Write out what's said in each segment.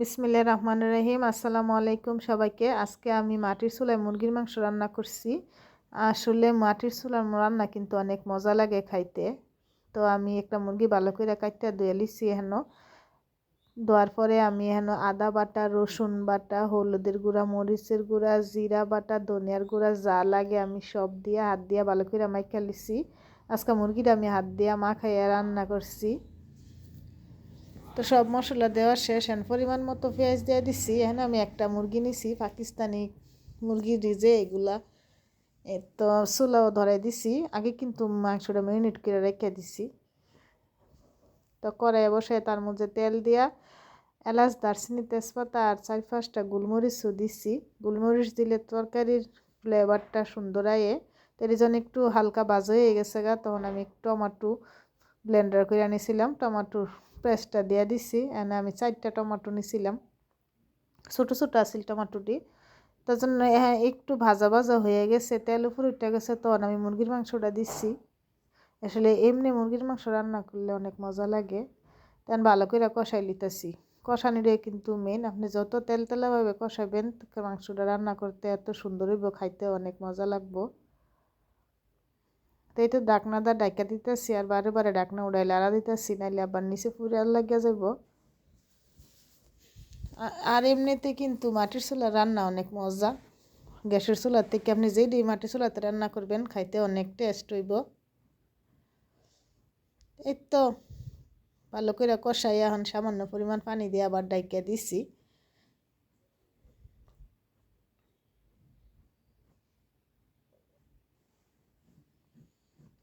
বিসমিল্লা রহমান রহিম। আসসালামু আলাইকুম সবাইকে। আজকে আমি মাটির চুলায় মুরগির মাংস রান্না করছি। আসলে মাটির চুলার রান্না কিন্তু অনেক মজা লাগে খাইতে। তো আমি একটা মুরগি ভালো করে কাটতে ধুয়ে লিছি হেন ধোয়ার পরে আমি হেন আদা বাটা, রসুন বাটা, হলুদের গুঁড়া, মরিচের গুঁড়া, জিরা বাটা, ধনিয়ার গুঁড়া যা লাগে আমি সব দিয়ে হাত দিয়ে ভালো করে মাইকা লিছি আজকে মুরগিটা আমি হাত দিয়ে মা খাইয়া রান্না করছি। তো সব মশলা দেওয়া শেষ, এখন পরিমাণ মতো পেঁয়াজ দিয়ে দিছি। এখন আমি একটা মুরগি নিছি, পাকিস্তানি মুরগি রিজে এগুলা তো চুলাও ধরাই দিছি। আগে কিন্তু মাংসটা মেরিনেট করে রেখে দিছি। তো কড়াই বসে তার মধ্যে তেল দিয়া এলাচ, দারচিনি, তেজপাতা আর চার পাঁচটা গোলমরিচও দিছি। গোলমরিচ দিলে তরকারির ফ্লেভারটা সুন্দর আয়ে। তো এই জন্য একটু হালকা বাজ হয়ে গেছে গা, তখন আমি টমাটো ব্লেন্ডার করে আনিছিলাম। টমাটোর পেস্টটা দিয়ে দিছি, এনে আমি চারটা টমাটো নিছিলাম। ছোটো ছোটো আছিল টমাটোটি। তার জন্য হ্যাঁ একটু ভাজা ভাজা হয়ে গেছে, তেল উপরে উঠে গেছে, তখন আমি মুরগির মাংসটা দিচ্ছি আসলে এমনি মুরগির মাংস রান্না করলে অনেক মজা লাগে। তেন ভালো করে কষাই লিতেছি। কষানিটাই কিন্তু মেন আপনি যত তেল তেলাভাবে কষাবেন মাংসটা রান্না করতে এত সুন্দর হইব, খাইতে অনেক মজা লাগবো। তো এই তো ডাকনাদা ডাইকা দিতেছি আর বারে বারে ডাকনা উড়াই লাড়া দিতেছি, নাইলে আবার নিচে ফুরে লাগিয়া যাব। আর এমনিতে কিন্তু মাটির চুলা রান্না অনেক মজা। গ্যাসের চুলার থেকে আপনি যেই দিয়ে মাটির চুলাতে রান্না করবেন, খাইতে অনেক টেস্ট হইব। এই তো ভালো করে কষাই এখন সামান্য পরিমাণ পানি দিয়ে আবার ডাইকা দিছি।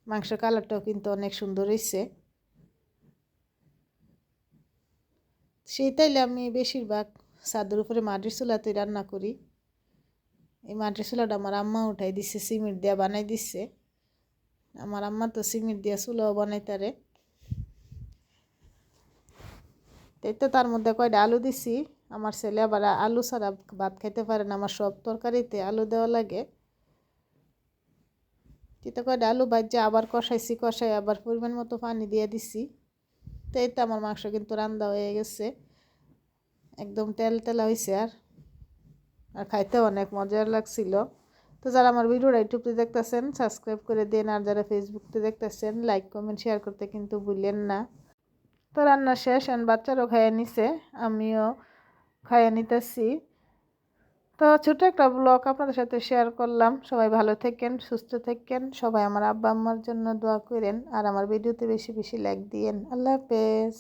মাংসের কালারটাও কিন্তু অনেক সুন্দর হয়েছে সেই তাইলে আমি বেশিরভাগ ছাদের উপরে মাটির চুলাতে রান্না করি। এই মাটির চুলাটা আমার আম্মা উঠাই দিচ্ছে সিমেন্ট দিয়া বানাই দিচ্ছে আমার আম্মা তো সিমেন্ট দিয়া চুলাও বানাই তারে তাই তো তার মধ্যে কয়টা আলু দিছি। আমার ছেলে আবার আলু ছাড়া ভাত খাইতে পারে না, আমার সব তরকারিতে আলু দেওয়া লাগে। তিতা করে আলু বাজ্যা আবার কষাইছি কষাই আবার পরিমাণ মতো পানি দিয়ে দিছি। তো এই তো আমার মাংস কিন্তু রান্দা হয়ে গেছে। একদম তেল তেলা হয়েছে আর। আর খাইতে অনেক মজার লাগছিল। তো যারা আমার ভিডিওটা ইউটিউবতে দেখতেছেন সাবস্ক্রাইব করে দেন। আর যারা ফেসবুকতে দেখতেছেন লাইক কমেন্ট শেয়ার করতে কিন্তু ভুলেন না। তো রান্না শেষ আর বাচ্চারও খাইয়ে নিছে, আমিও খাইয়ে নিতেছি। তো ছোট একটা ব্লগ আপনাদের সাথে শেয়ার করলাম। সবাই ভালো থাকেন, সুস্থ থাকেন। সবাই আমার আব্বা আম্মার জন্য দোয়া করেন আর আমার ভিডিওতে বেশি বেশি লাইক দিয়েন। আল্লাহ হাফেজ।